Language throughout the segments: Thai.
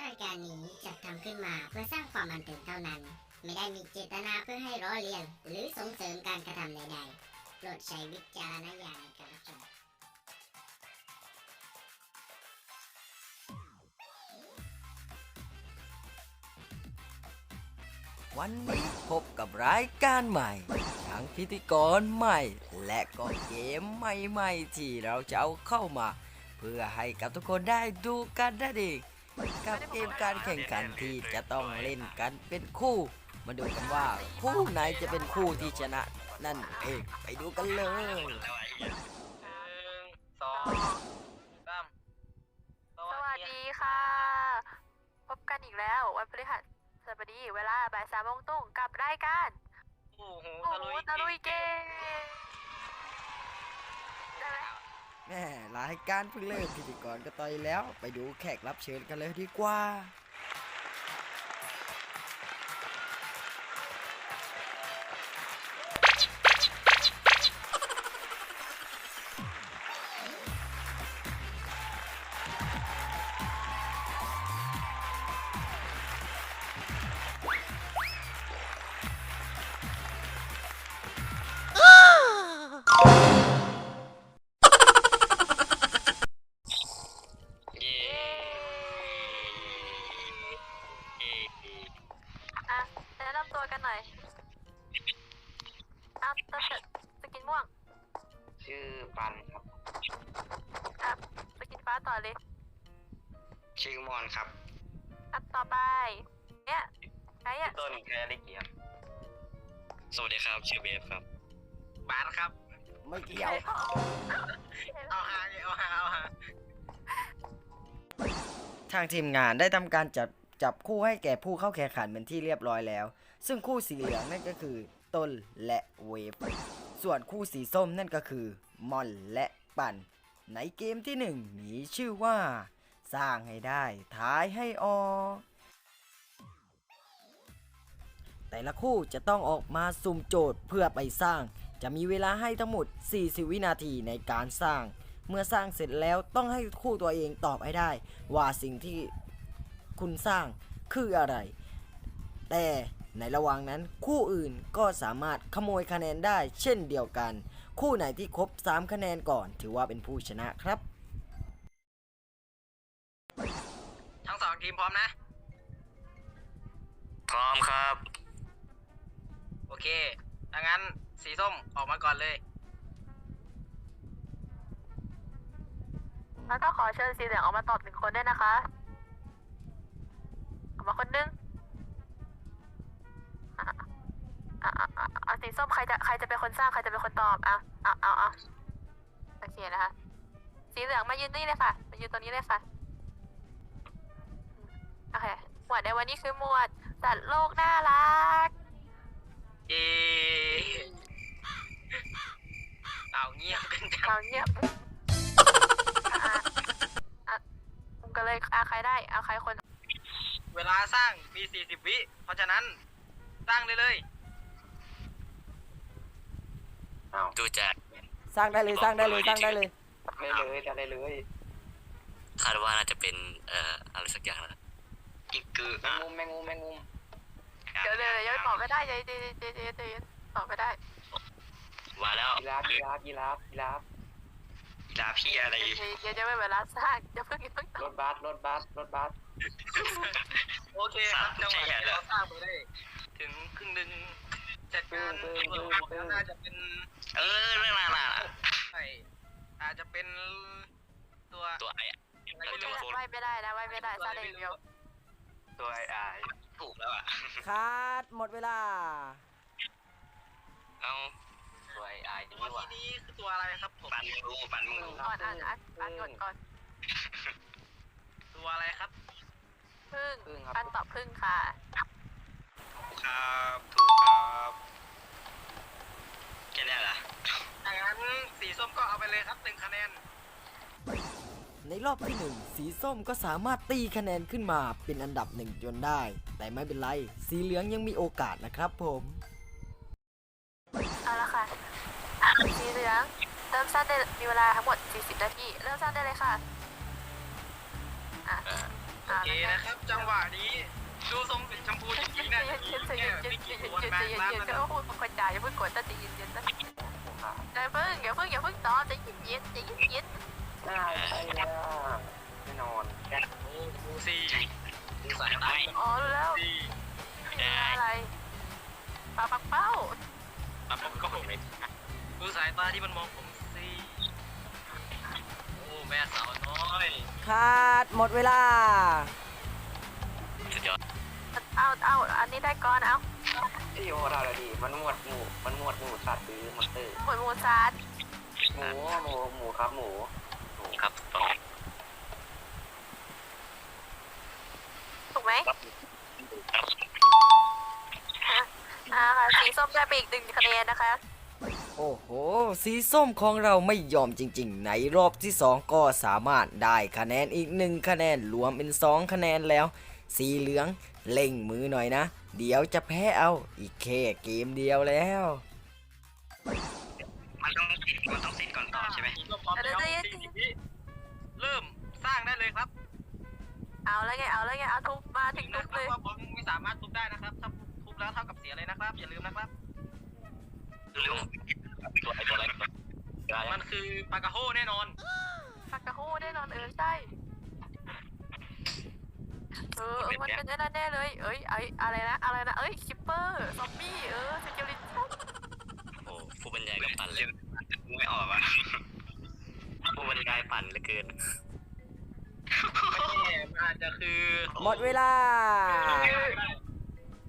รายการนี้จัดทำขึ้นมาเพื่อสร้างความบันเทิงเท่านั้น ไม่ได้มีเจตนาเพื่อให้ล้อเลียน หรือส่งเสริมการกระทำใดๆ โปรดใช้วิจารณญาณในการรับชมวันนี้พบกับรายการใหม่ ทั้งพิธีกรใหม่ และก็เกมใหม่ๆ ที่เราจะเอาเข้ามา เพื่อให้กับทุกคนได้ดูกันนั่นเอง กับเกมการแข่งขันที่จะต้องเล่นกันเป็นคู่ มาดูกันว่าคู่ไหนจะเป็นคู่ที่ชนะ นั่นเองไปดูกันเลยหนึ่งสองสามสวัสดีค่ะ พบกันอีกแล้ว วันพฤหัสบดีเวลาบ่ายสามโมงตรงกับรายการโอ้โหตะลุยเกม แม่รายการเพิ่งเริ่มพิธีกรก็ต่อยแล้ว ไปดูแขกรับเชิญกันเลยดีกว่า ชื่อปันครับอะสกินฟ้าต่อเลยชื่อมอนครับอะต่อไป เนี่ยใครอะต้นแคริเกียมสวัสดีครับชื่อเบฟครับ บาสครับ ไม่เกี่ยว เอาฮาเอาฮาเอาฮาทางทีมงานได้ทำการจับจับคู่ให้แก่ผู้เข้าแข่งขันเป็นที่เรียบร้อยแล้ว ซึ่งคู่สีเหลืองนั่นก็คือต้นและเวฟ ส่วนคู่สีส้มนั่นก็คือมอนและปั่นในเกมที่หนึ่งมีชื่อว่า สร้างให้ได้ท้ายให้ออ แต่ละคู่จะต้องออกมาสุ่มโจทย์เพื่อไปสร้าง จะมีเวลาให้ทั้งหมด 40 วินาทีในการสร้าง เมื่อสร้างเสร็จแล้วต้องให้คู่ตัวเองตอบให้ได้ ว่าสิ่งที่คุณสร้างคืออะไร แต่ ในระหว่างนั้นคู่อื่นก็สามารถขโมยคะแนนได้เช่นเดียวกัน คู่ไหนที่ครบ 3 คะแนนก่อนถือว่าเป็นผู้ชนะครับ ทั้งสองทีมพร้อมนะ พร้อมครับ โอเคถ้างั้นสีส้มออกมาก่อนเลย แล้วก็ขอเชิญสีเหลืองออกมาตอบหนึ่งคนด้วยนะคะ จะใครจะเป็นคนสร้างใครจะเป็นคนตอบอะเอาเอาเอาโอเคนะคะ สีเหลืองมายืนนี่เลยค่ะ มายืนตรงนี้เลยค่ะ โอเค หมวดในวันนี้คือหมวดสัตว์โลกน่ารัก เย้เอาเงียบกันจังเราเงียบอะอะอะก็เลยอาใครได้เอาใครคน เวลาสร้างมี 40 วิ เพราะฉะนั้น สร้างได้เลย ดูจะสร้างได้เลยสร้างได้เลยสร้างได้เลยได้เลยจะได้เลยคาดว่าน่าจะเป็นเอ่ออะไรสักอย่างนะกิกกือแมงมุมแมงมุมแมงมุมเดี๋ยวเดี๋ยวเดี๋ยวตอบไม่ได้เดี๋ยวเดี๋ยวเดี๋ยวเดี๋ยวเดี๋ยวตอบไม่ได้ว่าแล้วยีราฟยีราฟยีราฟยีราฟกีฬาพี่อะไรเดี๋ยวเดี๋ยวจะไม่เวลาสร้างเดี๋ยวเพิ่งอย่าเพิ่งตรอบถบัสรถบัสรถบัสโอเคครับจังหวะที่เราสร้างไปได้ ถึงครึ่งหนึ่งจากการตรวจสอบแล้วน่าจะเป็น เออเรื่องน่ะไออาจจะเป็นตัวตัวไอ้อะอะไรไม่รู้ตัวโฟนไหวไม่ได้นะไหวไม่ได้สร้างได้อย่างเดียว ตัวไอไอถูกแล้วอะคัดหมดเวลา เอาตัวไอ้ไอ้ตัวนี่ว่ะที่นี้คือตัวอะไรครับผมปันมึงรู้ปันมึงรู้ก่อนอ่านอ่านอ่านก่อนก่อนตัวอะไรครับพึ่งพึ่งครับปันตอบพึ่งค่ะถูกครับถูกครับแค่เนี้ยเหรอ ดังนั้น สีส้มก็เอาไปเลยครับหนึ่งคะแนน ในรอบที่หนึ่งสีส้มก็สามารถตีคะแนนขึ้นมาเป็นอันดับหนึ่งจนได้ แต่ไม่เป็นไร สีเหลืองยังมีโอกาสนะครับผมเอาละค่ะอะสีเหลืองเริ่มสร้างได้มีเวลาทั้งหมด 40 นาทีเริ่มสร้างได้เลยค่ะอะเออโอเคนะครับ จังหวะนี้ดูทรงเป็นชมพูจริงๆใจนะเย็นๆใจแค่เย็นๆใจไม่กี่เย็นตัวๆใจแบงเย็ค์นแล้วๆนะก็พูดคนจ่ายอย่าเพิ่งกดใจเย็นๆนะใจเพิ่งอย่าเพิ่งอย่าเพิ่งตอบใจเย็นๆใจเย็นได้ใช่แน่นอนโอ้ดูสิดูสายตาๆอ๋อรู้แล้วสิอะไรปลาปักเป้าปั๊บผมก็ผมเลยดูสายตาที่มันมองผมสิโอ้แม่สาวน้อยขาดหมดเวลา สุดยอดเอาเอาอันนี้ได้ก่อนเอา ที่โอเราเลยดี มันหมวดหมู่มันหมวดหมู่สัตว์หรือมอนเตอร์ หมวดหมูซานหมูหมูหมูครับหมูถูกครับถูกต้องถูกไหมครับอ่าค่ะสีส้มได้ไปอีกหนึ่งคะแนนนะคะ โอ้โห สีส้มของเราไม่ยอมจริงๆ ในรอบที่ 2 ก็สามารถได้คะแนนอีกหนึ่งคะแนนรวมเป็น 2 คะแนนแล้ว สีเหลืองเล่งมือหน่อยนะ เดี๋ยวจะแพ้เอาอีกแค่เกมเดียวแล้ว มันต้องมันต้องเสร็จก่อนต่อใช่ไหมก็พร้อมแล้วสี่สิบวิเริ่มสร้างได้เลยครับเอาแล้วไง เอาแล้วไง เอาทุบมาถึงนะทุบครัเลบย ว่าผมไม่สามารถทุบได้นะครับถ้าทุบแล้วเท่ากับเสียเลยนะครับ อย่าลืมนะครับ เรื่องตัวอะไรตัวอะไรตัวอะไรมันคือปลากระโฮแน่นอนปากกาโฮแน่นอนเออใช่ เออเออมันเป็นแน่แน่ๆเลย เอ้ยไออะไรนะ อะไรนะ เอ้ยคิปเปอร์ ซอมบี้ เออสกิลิชั่นโอ้ผู้บรรยายก็ปั่นเลยไม่ออกอะผู้บรรยายปั่นเหลือเกินไม่แน่มันอาจจะคือหมดเวลา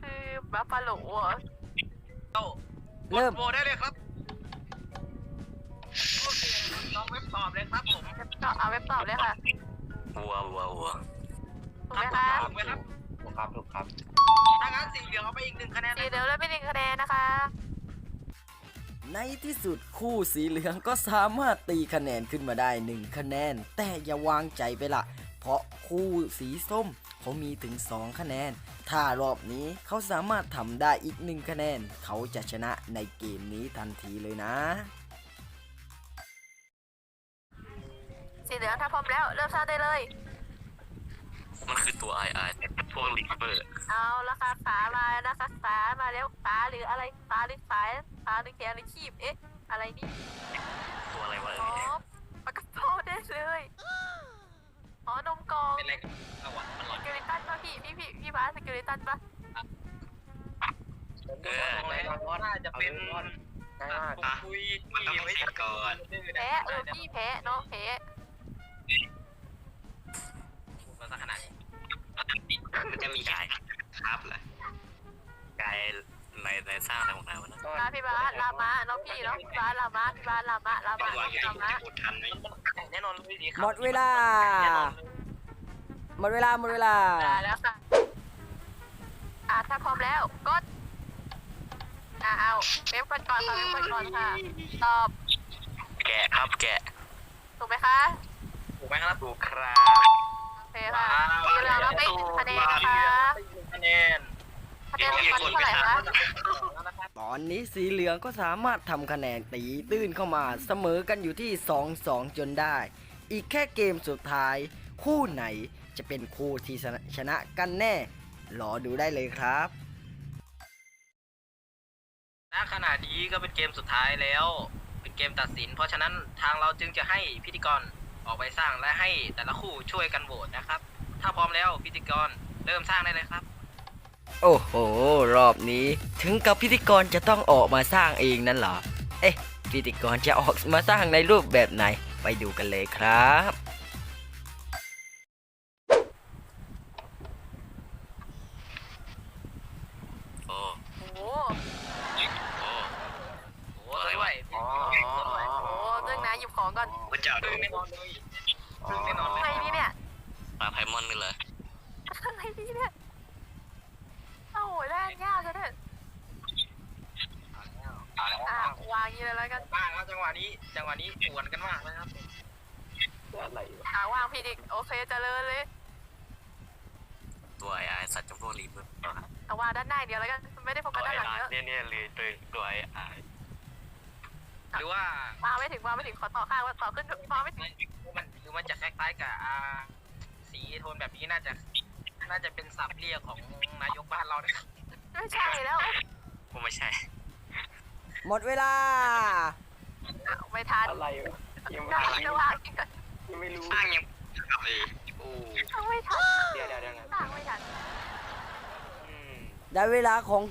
คือบัฟฟาโลเหรอเอ้าเริ่ม โหวตได้เลยครับโอเคน้องเว็บตอบเลยครับผมเว็บตอบเอาเว็บตอบเลยค่ะ วัววัววัว ถูกไหมคะถูกไหมครับถูกครับถูกครับถ้างั้นสีเหลืองเอาไปอีกหนึ่งคะแนนสีนะเหลืองได้ไปหนึ่งคะแนนนะคะ ในที่สุดคู่สีเหลืองก็สามารถตีคะแนนขึ้นมาได้หนึ่งคะแนน แต่อย่าวางใจไปละ เพราะคู่สีส้มเขามีถึง 2 คะแนน ถ้ารอบนี้เขาสามารถทำได้อีกหนึ่งคะแนน เขาจะชนะในเกมนี้ทันทีเลยนะ สีเหลืองถ้าพร้อมแล้วเริ่มสร้างได้เลย มันคือตัวไอไอพวกลิเบอร์เอาละค่ะขามานะคะขามาแล้วขาหรืออะไรขาหรือสายขาหรือแขนหรือขีบเอ๊ะ อะไรนี่ตัวอะไรวะอ๋อปากกาโป้ได้เลยอ๋อนมกองเป็นอะไรกันเอาวะมันหลสอนกิลิตันป่ะพี่พี่พี่พี่บ้าสสกิลิตันป่ะผมดูตรงแล้วน่าจะเป็นง่ายมากสัตว์ปุยที่ไว้จับก่อนแพ้เออพี่แพ้เนาะแพ้ มันจะมีกายครับเหรอกายในในสร้างอะไรของเราวะนะมาพี่บ้าสลามะเนาะพี่เนาะพี่บ้าสลามะพี่บ้าสลามะลามะวาลามะพูดทันไหมแน่นอนดีครับหมดเวลา หมดเวลาหมดเวลาแล้วค่ะอะถ้าพร้อมแล้วกดอะเอาเว็บก่อนก่อนค่ะเว็บก่อนก่อนค่ะ ตอบ แกะครับแกะถูกไหมคะ ถูกไหมครับถูกครับ เคค่ะสีเหลืองเราไปหนึ่งคะแนนนะคะคะแนนคะแนนตอนนี้เท่าไหร่คะตอนนี้สีเหลืองก็สามารถทำคะแนนตีตื้นเข้ามาเสมอกันอยู่ที่ 2-2 จนได้ อีกแค่เกมสุดท้าย คู่ไหนจะเป็นคู่ที่ชนะชนะกันแน่ รอดูได้เลยครับณขณะนี้ก็เป็นเกมสุดท้ายแล้ว เป็นเกมตัดสิน เพราะฉะนั้นทางเราจึงจะให้พิธีกร ออกไปสร้างและให้แต่ละคู่ช่วยกันโหวตนะครับ ถ้าพร้อมแล้วพิธีกรเริ่มสร้างได้เลยครับ โอ้โห รอบนี้ ถึงกับพิธีกรจะต้องออกมาสร้างเองนั่นเหรอ เอ๊ะ พิธีกรจะออกมาสร้างในรูปแบบไหน ไปดูกันเลยครับ หเรื่องนะหยิบของก่อนพระเจ้าๆดูซึ่งแน่นอนเลยซึ่งแน่นอนเลอะไรยนี่เนี่ยปลาไพมอนกันเลยอะไรนี่เนี่ยโอ้โหแรกยากเลยเนี่ยอะวางอย่างนี้เลยแล้วกันบ้างแล้วจังหวะนี้ จังหวะนี้ปวนกันมากนะครับอะไรวะอะวางผิดอีกโอเคเจริญเลยตัวไอไอสัตว์จำพวกลิเบอร์เอาวางด้านหน้าอย่างเดียวแล้วกันไม่ได้โฟตักัวสไอด้านหลังไอเยอะเนี่ยเนี่ยเลยตัวตัวไอไอ หรือว่าวางไม่ถึงวางไม่ถึงขอต่อข้างว่าต่อขึ้นวางไม่ถึงมันหรือมันจะคล้ายๆกับอ่าสีสีโทนแบบนี้น่าจะ น่าจะเป็นศัพท์เรียกของนายกบ้านเรานะครับไม่ใช่แล้วกูไม่ใช่หมดเวลาอะไม่ทันอะไรวะยังไม่ได้รู้จะวางอีกก่อนยังไม่รู้สร้างยังกลับเลยโอ้ยังไม่ทันเดี๋ยวเดี๋ยวเดี๋ยวนะสร้างไม่ทันอืมได้เวลาของ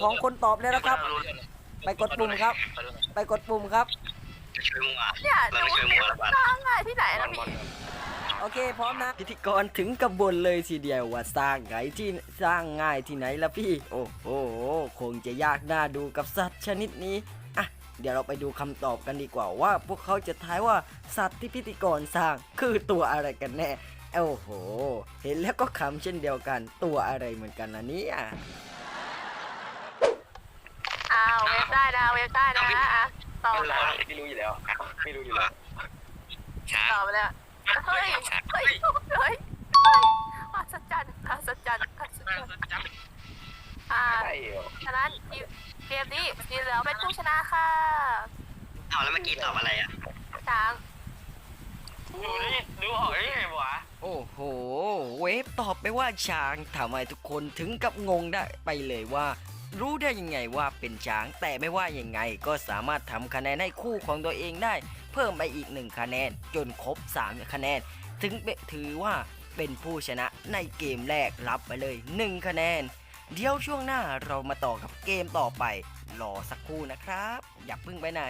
ของคนตอบแล้วนะครับ ไปกดปุ่มครับ ไปกดปุ่มครับ จะช่วยมึงอะเนี่ยเราดูไม่ช่วยมัวละบาทสร้างง่ายที่ไหนบอแล้วลบอลพี่ โอเคพร้อมนะพิธีกรถึงกับบนเลยทีเดียวว่าสร้างไงที่สร้างง่ายที่ไหนละพี่ โอ้โหคงจะยากน่าดูกับสัตว์ชนิดนี้อะเดี๋ยวเราไปดูคำตอบกันดีกว่าว่า พวกเขาจะทายว่าสัตว์ที่พิธีกรสร้างคือตัวอะไรกันแน่โอ้โห เห็นแล้วก็ขำเช่นเดียวกันตัวอะไรเหมือนกันนะเนี่ยอ้าว เว็บได้นะเว็บได้นะอะตอบไม่รู้ไม่รู้อยู่แล้ว ไม่รู้อยู่แล้วช้าตอบไปแล้วเฮ้ยช้าเฮ้ยเฮ้ยเฮ้ยมหัศจรรย์มหัศจรรย์มหัศจรรย์จอ่าใช่เหรอฉะนั้นเกมนี้สีเหลืองเป็นผู้ชนะค่ะเอาแล้วเมื่อกี้ตอบอะไรอะช้างดูนี่ดูออกได้ไงวะโอ้โห เวฟตอบไปว่าช้างทำไมทุกคนถึงกับงงได้ไปเลยว่า รู้ได้ยังไงว่าเป็นช้าง แต่ไม่ว่ายังไงก็สามารถทำคะแนนให้คู่ของตัวเองได้ เพิ่มไปอีก 1 คะแนน จนครบ 3 คะแนน ถึงเป็นถือว่าเป็นผู้ชนะในเกมแรกรับไปเลย 1 คะแนน เดี๋ยวช่วงหน้าเรามาต่อกับเกมต่อไป รอสักครู่นะครับ อย่าเพิ่งไปไหน